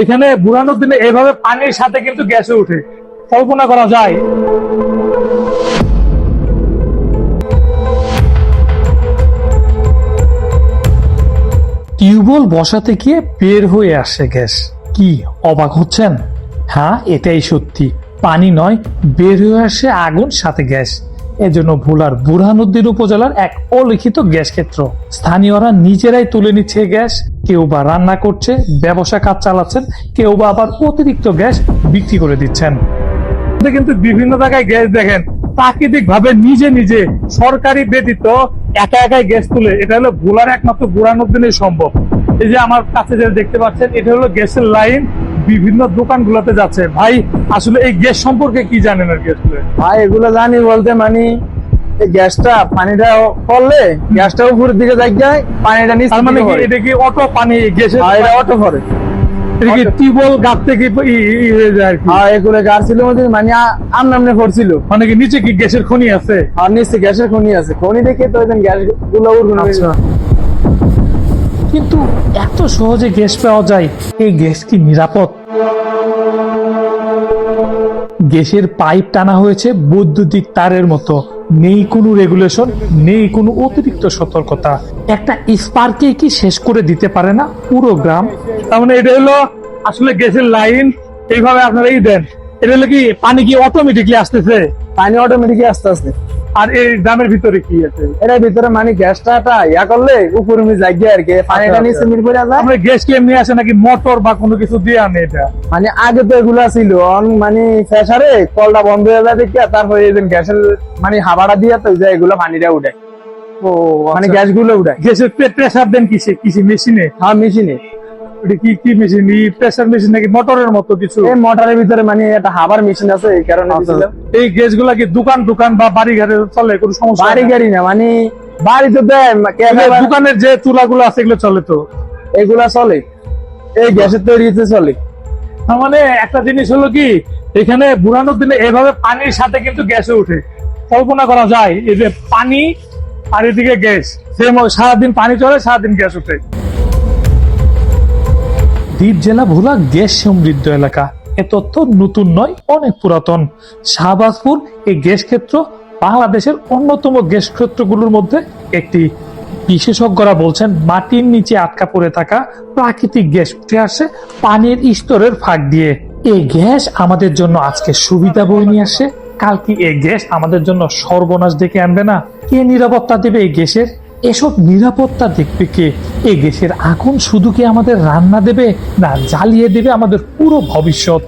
এখানে বুড়ানোর দিনে এভাবে পানির সাথে কিন্তু গ্যাসে উঠে। কল্পনা করা যায়। টিউবওয়েল বসাতে গিয়ে বের হয়ে আসে গ্যাস। কি, অবাক হচ্ছেন? হ্যাঁ এটাই সত্যি। পানি নয়, বের হয়ে আসে আগুন, সাথে গ্যাস। এজন্য ভোলার বুরহানুদ্দিন উপজেলার এক অলিখিত গ্যাস ক্ষেত্র। স্থানীয়রা নিজেরাই তুলে নিচ্ছে গ্যাস। কেউ বা রান্না করছে, ব্যবসা কাজ চালাচ্ছেন, কেউ বা আবার অতিরিক্ত গ্যাস বিক্রি করে দিচ্ছেন। কিন্তু বিভিন্ন জায়গায় গ্যাস দেখেন প্রাকৃতিক ভাবে নিজে নিজে সরকারি ব্যতীত একা একাই গ্যাস তুলে। এটা হলো ভোলার একমাত্র বুড়ানোর দিনে সম্ভব। এই যে আমার কাছে যেটা দেখতে পাচ্ছেন, এটা হলো গ্যাসের লাইন। বিভিন্ন দোকানগুলোতে যাচ্ছে। ভাই আসলে এই গ্যাস সম্পর্কে কি জানেন আর কি আসলে? ভাই এগুলো জানি বলতে মানে এই গ্যাসটা পানিটা করলে গ্যাসটা উপরের দিকে যাই যায় পানিটা নিচে মানে কি এটা কি অটো পানি গ্যাসের এটা অটো করে টিউবওয়েল গাছ থেকে ই- হয়ে যায় আর কি? আর এগুলো গাছ ছিল মানে পড়ছিল। মানে কি নিচে কি গ্যাসের খনি আছে? আর নিচে গ্যাসের খনি আছে। খনি দেখে তো গ্যাসগুলো উঠবে কিন্তু এত সহজে গ্যাস পাওয়া যায় এই গ্যাস কি নিরাপদ? গ্যাসের পাইপ টানা হয়েছে বৈদ্যুতিক তারের মতো। নেই কোনো রেগুলেশন নেই কোনো অতিরিক্ত সতর্কতা। একটা স্পার্কে কি শেষ করে দিতে পারে না পুরো গ্রাম? তার মানে এটা হলো আসলে গ্যাসের লাইন এইভাবে আপনারা এই দেন। এটা হলো কি পানি কি অটোমেটিকলি আসতেছে? পানি অটোমেটিক আস্তে আস্তে। আর এই গ্রামের ভিতরে কি আছে? এটার ভিতরে মানে গ্যাসটা ইয়া করলে উপরে যায় আর কি পানিটা আচ্ছা, নিচে আচ্ছা। মিট করে যায়। আমরা গ্যাস কি এমনি আসে নাকি মোটর বা কোনো কিছু দিয়ে আনে এটা? মানে আগে তো এগুলা ছিল মানে ফ্রেশারে কলটা বন্ধ হয়ে যায় দেখে তারপরে এই গ্যাসের মানে হাওয়াটা দিয়ে তো যায় এগুলো পানিটা উঠে। ও মানে মানে গ্যাসগুলো উঠে। গ্যাসের প্রেসার দেন কিসে? কিসে? মেশিনে হ্যাঁ মেশিনে কি কি মেশিন এই প্রেসার মেশিন নাকি মোটরের মতো কিছু? এই মোটরের ভিতরে মানে একটা হাবার মেশিন আছে এই কারণে আচ্ছা। দিছিলাম। এই গ্যাসগুলা কি দোকান দোকান বা বাড়ি ঘরে চলে? কোনো সমস্যা বাড়ি গাড়ি না মানে বাড়িতে দেয়? দোকানের যে চুলা গুলো আছে এগুলো চলে তো? এগুলা চলে। এই গ্যাসের তৈরিতে চলে। তার মানে একটা জিনিস হলো কি এখানে বুড়ানোর দিনে এভাবে পানির সাথে কিন্তু গ্যাসে উঠে কল্পনা করা যায় এই যে পানি আর এদিকে গ্যাস। সেম সারাদিন পানি চলে সারাদিন গ্যাস উঠে দ্বীপ জেলা ভোলা গ্যাস সমৃদ্ধ এলাকা। এ তথ্য নতুন নয়, অনেক পুরাতন। শাহবাজপুর এই গ্যাস ক্ষেত্র বাংলাদেশের অন্যতম গ্যাস ক্ষেত্রগুলোর মধ্যে একটি। বিশেষজ্ঞরা বলছেন, মাটির নিচে আটকা পড়ে থাকা প্রাকৃতিক গ্যাস উঠে আসে পানির স্তরের ফাঁক দিয়ে। এই গ্যাস আমাদের জন্য আজকে সুবিধা বয়ে নিয়ে আসে। কাল কি এই গ্যাস আমাদের জন্য সর্বনাশ ডেকে আনবে না? কে নিরাপত্তা দেবে এই গ্যাসের? এসব নিরাপত্তার দিক থেকে এ গ্যাসের আগুন শুধু কি আমাদের রান্না দেবে না জ্বালিয়ে দেবে আমাদের পুরো ভবিষ্যৎ?